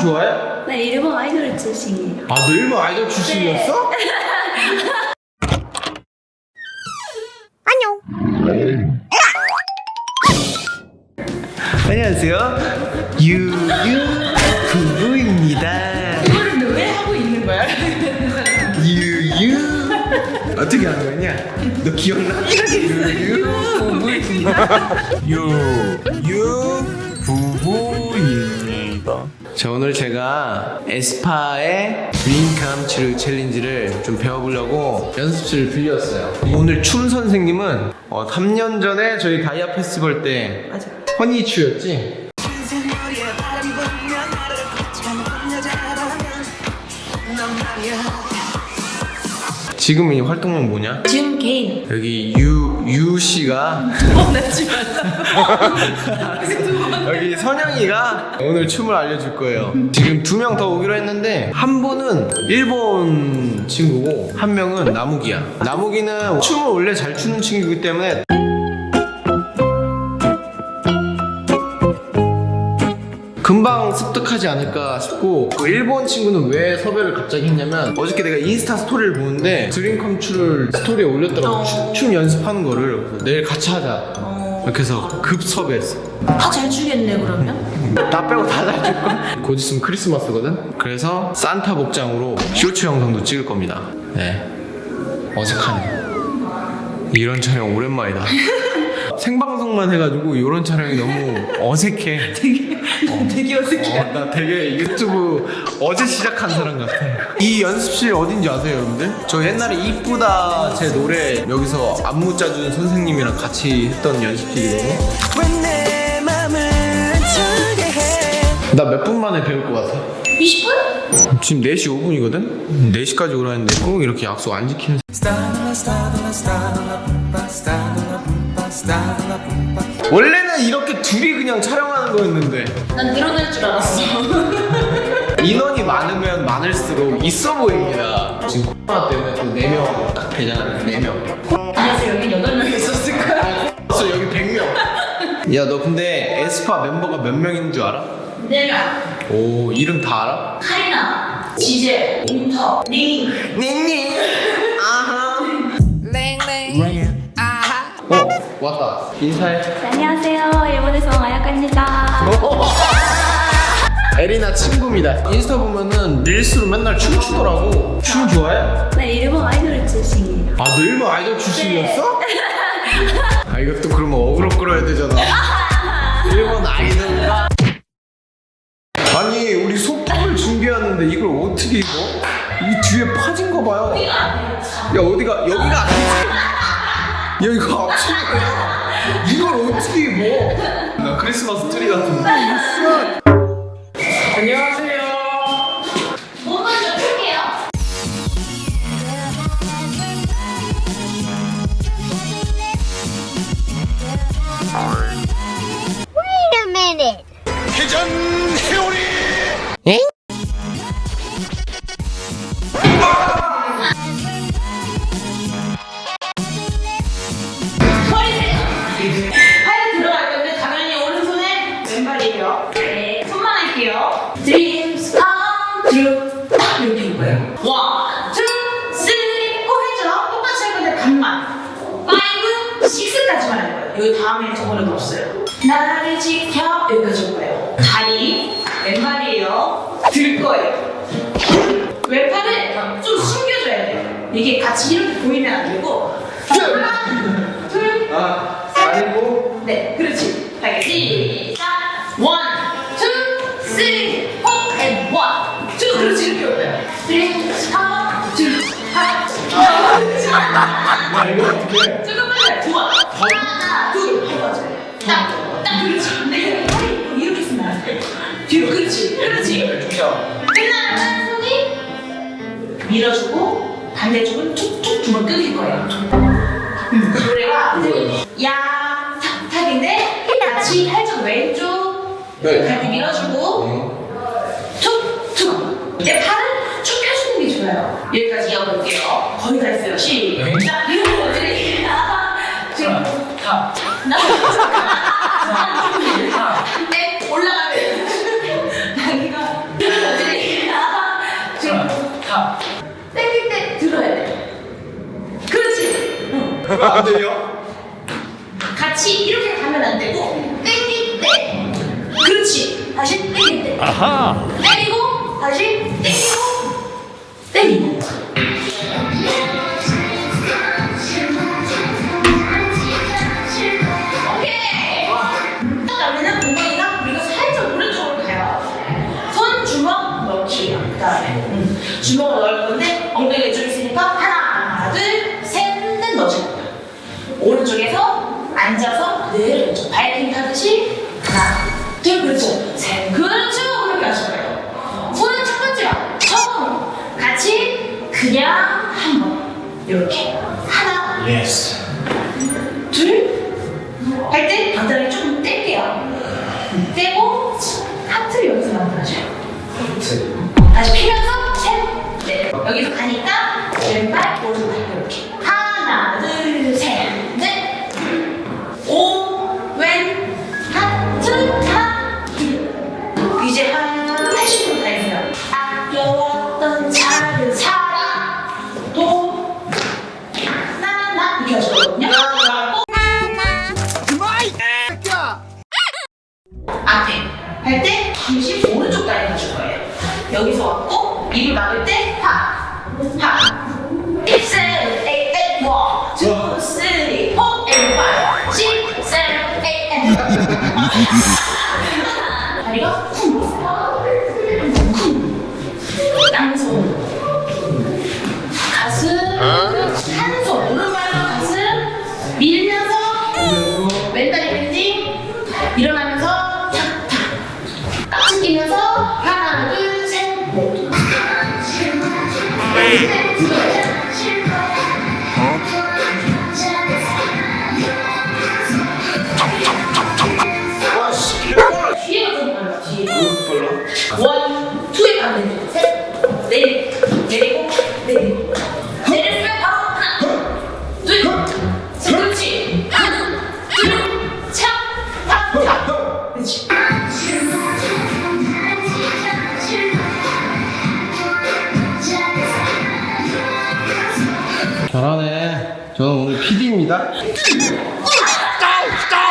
좋아해? 나 일본 아이돌 출신이에요. 아, 너 일본 아이돌 출신이었어? 안녕하세요. 유유 부부입니다. 이거를 왜 하고 있는 거야? 유유 어떻게 하는 거냐? 너 기억나? 유유 부부입니다. 유유 부부입니다. 자 오늘 제가 에스파의 드림 캄츄 챌린지를 좀 배워보려고 연습실을 빌렸어요. 오늘 춤 선생님은 어, 3년 전에 저희 다이아 페스티벌 때 맞아. 허니추였지? 지금 이 활동명 뭐냐? 지금 개인. 여기 유, 유 씨가 원하지 말라. 여기 선영이가 오늘 춤을 알려줄 거예요. 지금 두 명 더 오기로 했는데 한 분은 일본 친구고 한 명은 나무기야. 나무기는 춤을 원래 잘 추는 친구이기 때문에 금방 습득하지 않을까 싶고 그 일본 친구는 왜 섭외를 갑자기 했냐면 어저께 내가 인스타 스토리를 보는데 드림컴츄를 스토리에 올렸더라고 어. 춤, 춤 연습하는 거를 그래서 내일 같이 하자 어. 이렇게 해서 급 섭외했어 다잘 추겠네 그러면. 나 빼고 다잘 줄걸? 곧 있으면 크리스마스거든? 그래서 산타 복장으로 쇼츠 영상도 찍을 겁니다 네 어색하네 이런 촬영 오랜만이다 생방송만 해가지고 이런 촬영이 너무 어색해 되게 어색해. 어, 나 되게 유튜브 어제 시작한 사람 같아. 이 연습실 어딘지 아세요, 여러분들? 저 옛날에 이쁘다 제 노래 여기서 안무 짜준 선생님이랑 같이 했던 연습실이거든요. 나 몇 분 만에 배울 것 같아? 20분? 지금 4시 5분이거든? 4시까지 오라 했는데 꼭 이렇게 약속 안 지키는 원래는 이렇게 둘이 그냥 촬영하는 거였는데 난 늘어날 줄 알았어. 인원이 많으면 많을수록 있어 보입니다. 지금 코로나 때문에 또 4명 딱 되잖아요. 4명. 그래서 여기 8명 있었을 거야. 그래서 여기 100명. 야, 너 근데 에스파 멤버가 몇 명인 줄 알아? 내가 오, 이름 다 알아? 카리나, 지제, 인터, 닝. 닝닝. 왔다. 인사해. 안녕하세요. 일본에서 온 아야카입니다. 에리나 친구입니다. 인스타 보면은 릴스로 맨날 춤추더라고. 춤 좋아해? 나 일본 아이돌 출신이에요. 아, 너 일본 아이돌 출신이었어? 아, 이것도 그러면 어그로 끌어야 되잖아. 일본 아이돌과. 아니, 우리 소품을 준비하는데 이걸 어떻게 입어? 이 뒤에 파진 거 봐요. 야, 어디가, 여기가 아니지? 여기가 앞치마야. 이걸 어떻게 입어? 나 크리스마스 트리 같은데. 다음에 저거는 없어요. 나를 지켜 여기까지 올 거예요. 다리 왼발이에요. 들 거예요. 왼팔을 좀 숨겨줘야 돼요. 이게 같이 이렇게 보이면 안 되고 하나, 둘, 아, 아니고. 네, 그렇지. 알겠지? 시작. One, two, three, four, and one, two. 그렇지, 이렇게 올려요. Three, one, two, one. 아, 이거 어떻게? 잠깐만요. 좋아. 밀어주고 반대쪽은 툭툭 주먹 끊길 거예요. 음, 노래가 야 탁탁인데 같이 살짝 왼쪽 네. 갈비 밀어주고 툭툭 내 팔은 쭉 펴주는 게 좋아요. 여기까지 이어볼게요. 거의 다 했어요. 시작. 어떻게 지금 다. 네 아들요? 같이 이렇게 가면 안 되고 땡길 때 그렇지 다시 땡길 때 아하. 때리고 다시 땡기고 your 앞에 할 때 중심 오른쪽 다리 가줄 거예요. 여기서 왔고 입을 막을 때 하, 하. 6, 7, 8, 8, 1, 2, 3, 4, and 5, 6, 7, 8, and ซะเจ้าเจ้า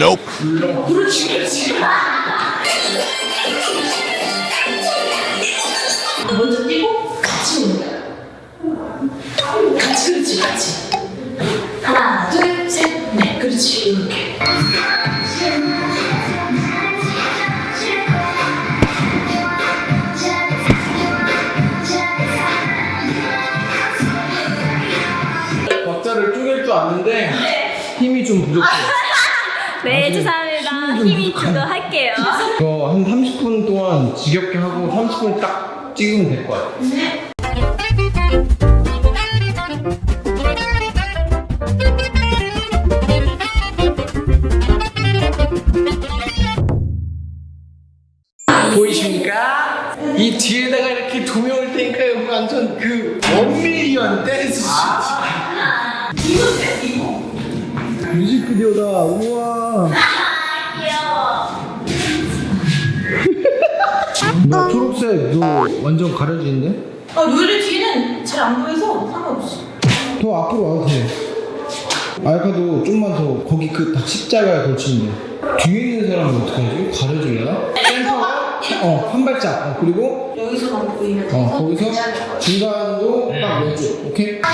Nope. 그렇지, 그렇지. 박자를 쪼갤 줄 아는데 힘이 좀 부족해. 네, 죄송합니다. 힘이 주고 할게요. 이거 한 30분 동안 지겹게 하고 30분 딱 찍으면 될 것 같아요. 보이십니까? 이 뒤에다가 이렇게 두 명 올 테니까 여기 완전 그 원밀리언 댄스 뮤직비디오다 우와 뭐 초록색 너 완전 가려지는데? 아, 요리 뒤는 잘 안 보여서 상관없어. 더 앞으로 와도 돼. 알카도 좀만 더 거기 그 딱 십자가에 걸치는데 뒤에 있는 사람은 어떡하지? 가려질래나? 센터 어한 발짝 어, 그리고 여기서만 보이면 어 거기서 중간도 딱 왼쪽 오케이? 아,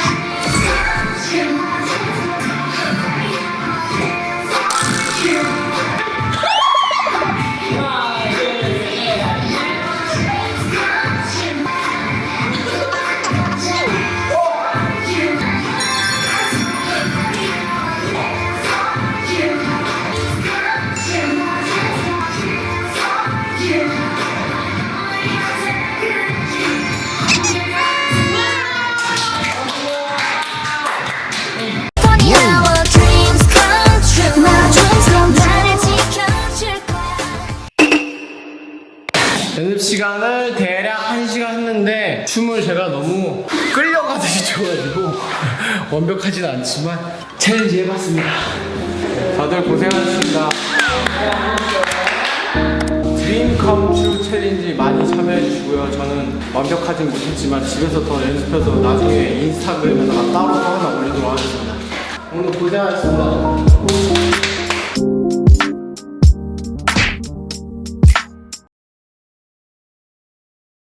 완벽하진 않지만 챌린지 해봤습니다. 다들 고생하셨습니다. 드림 컴츄 챌린지 많이 참여해주시고요. 저는 완벽하진 못했지만 집에서 더 연습해서 나중에 인스타그램에다가 따로 하나 올리도록 하겠습니다. 오늘 고생하셨습니다